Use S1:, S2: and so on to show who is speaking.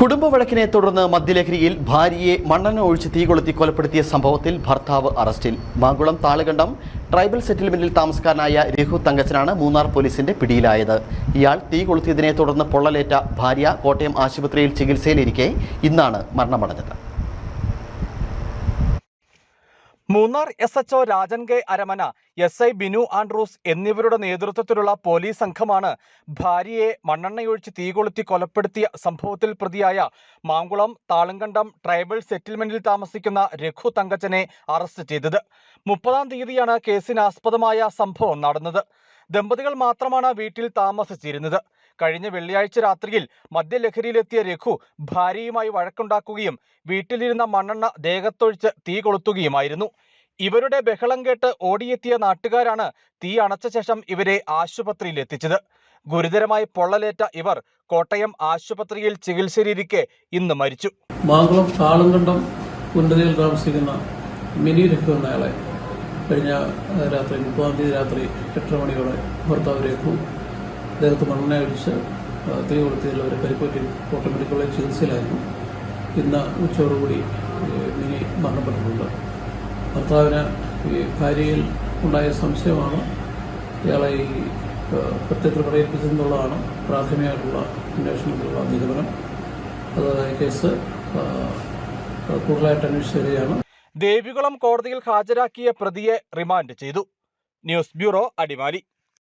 S1: കുടുംബ വഴക്കിനെ തുടർന്ന് മദ്യലഹരിയിൽ ഭാര്യയെ മണ്ണെണ്ണ ഒഴിച്ച് തീ കൊളുത്തി കൊലപ്പെടുത്തിയ സംഭവത്തിൽ ഭർത്താവ് അറസ്റ്റിൽ. മാങ്കുളം താളുകണ്ടം ട്രൈബൽ സെറ്റിൽമെന്റിൽ താമസക്കാരനായ രഘു തങ്കച്ചനാണ് മൂന്നാർ പോലീസിന്റെ പിടിയിലായത്. ഇയാൾ തീ കൊളുത്തിയതിനെ തുടർന്ന് പൊള്ളലേറ്റ ഭാര്യ കോട്ടയം ആശുപത്രിയിൽ ചികിത്സയിലിരിക്കെ ഇന്നാണ് മരണമടഞ്ഞത്.
S2: Munnar S H O Rajan K Aramana S I Binu Andrews എന്നിവരുടെ നേതൃത്വത്തിലുള്ള പോലീസ് സംഘമാണ് ഭാര്യയെ മണ്ണെണ്ണയൊഴിച്ച് തീകൊളുത്തി കൊലപ്പെടുത്തിയ സംഭവത്തിൽ പ്രതിയായ മാങ്കുളം താളുങ്കണ്ടം ട്രൈബൽ സെറ്റിൽമെന്റിൽ താമസിക്കുന്ന രഘു തങ്കച്ചനെ അറസ്റ്റ് ചെയ്തത്. മുപ്പതാം തീയതിയാണ് കേസിനാസ്പദമായ സംഭവം നടന്നത്. ദമ്പതികൾ മാത്രമാണ് വീട്ടിൽ താമസിച്ചിരുന്നത്. കഴിഞ്ഞ വെള്ളിയാഴ്ച രാത്രിയിൽ മദ്യലഹരിയിലെത്തിയ രഘു ഭാര്യയുമായി വഴക്കുണ്ടാക്കുകയും വീട്ടിലിരുന്ന മണ്ണെണ്ണ ദേഹത്തൊഴിച്ച് തീ കൊളുത്തുകയുമായിരുന്നു. ഇവരുടെ ബഹളം കേട്ട് ഓടിയെത്തിയ നാട്ടുകാരാണ് തീ അണച്ച ശേഷം ഇവരെ ആശുപത്രിയിൽ എത്തിച്ചത് ഗുരുതരമായി പൊള്ളലേറ്റ ഇവർ കോട്ടയം ആശുപത്രിയിൽ ചികിത്സയിലിരിക്കെ ഇന്ന് മരിച്ചു.
S3: മാങ്കുളം താളുംകണ്ടം ഉന്നതിയിൽ താമസിക്കുന്ന മിനി രഘു എന്നയാളെ കഴിഞ്ഞ രാത്രി മുപ്പതാം തീയതി രാത്രി എട്ടര മണിയോടെ ഭർത്താവ് രഘു ദേഹത്ത് മണ്ണ അടിച്ച് ഏഹ്, തീ കൊളുത്തിയതിൽ അവർ കരിപ്പൂറ്റി കോട്ടയം മെഡിക്കൽ കോളേജ് ചികിത്സയിലായിരുന്നു. ഇന്ന് ഉച്ചയോടുകൂടി മിനി മരണപ്പെട്ടിട്ടുണ്ട് ഭർത്താവിന് ഈ ഭാര്യയിൽ ഉണ്ടായ സംശയമാണ്. ഇയാളെ ഈ കൃത്യത്തിൽ പ്രേരിപ്പിച്ചെന്നുള്ളതാണ് പ്രാഥമികമായിട്ടുള്ള അന്വേഷണത്തിലുള്ള നിഗമനം. അത് കേസ് കൂടുതലായിട്ട് അന്വേഷിച്ച് വരികയാണ്.
S2: ദേവികുളം കോടതിയിൽ ഹാജരാക്കിയ പ്രതിയെ റിമാൻഡ് ചെയ്തു. News bureau Adimali.